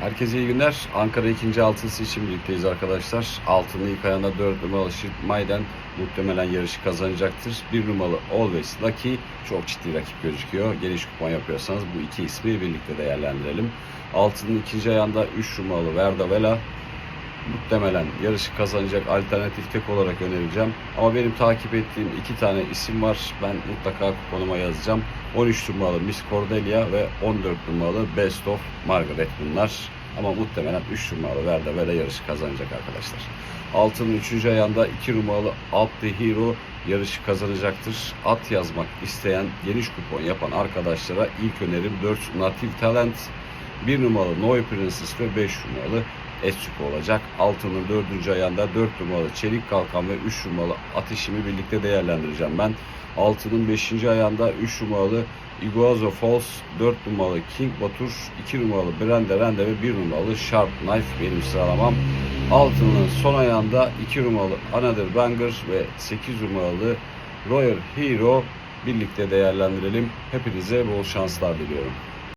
Herkese iyi günler. Ankara ikinci altısı için birlikteyiz arkadaşlar. Altını ilk ayağında 4 numaralı Shirt Maiden muhtemelen yarışı kazanacaktır. 1 numaralı Always Lucky çok ciddi rakip gözüküyor. Geniş kupon yapıyorsanız bu iki ismi birlikte değerlendirelim. Altının ikinci ayağında 3 numaralı Verda Vela muhtemelen yarışı kazanacak alternatif tek olarak önereceğim. Ama benim takip ettiğim iki tane isim var. Ben mutlaka kuponuma yazacağım. 13 numaralı Miss Cordelia ve 14 numaralı Best of Margaret bunlar. Ama muhtemelen 3 numaralı Verda Vela yarışı kazanacak arkadaşlar. Altının 3. ayağında 2 numaralı Alt the Hero yarışı kazanacaktır. At yazmak isteyen geniş kupon yapan arkadaşlara ilk önerim 4 Native Talent, 1 numaralı Noy Princess ve 5 numaralı Etsuko olacak. Altının 4. ayağında 4 numaralı Çelik Kalkan ve 3 numaralı Ateşimi birlikte değerlendireceğim ben. Altının 5. ayağında 3 numaralı Iguazo Falls, 4 numaralı King Batur, 2 numaralı Brende Rende ve 1 numaralı Sharp Knife benim sıralamam. Altının son ayağında 2 numaralı Another Banger ve 8 numaralı Royal Hero birlikte değerlendirelim. Hepinize bol şanslar diliyorum.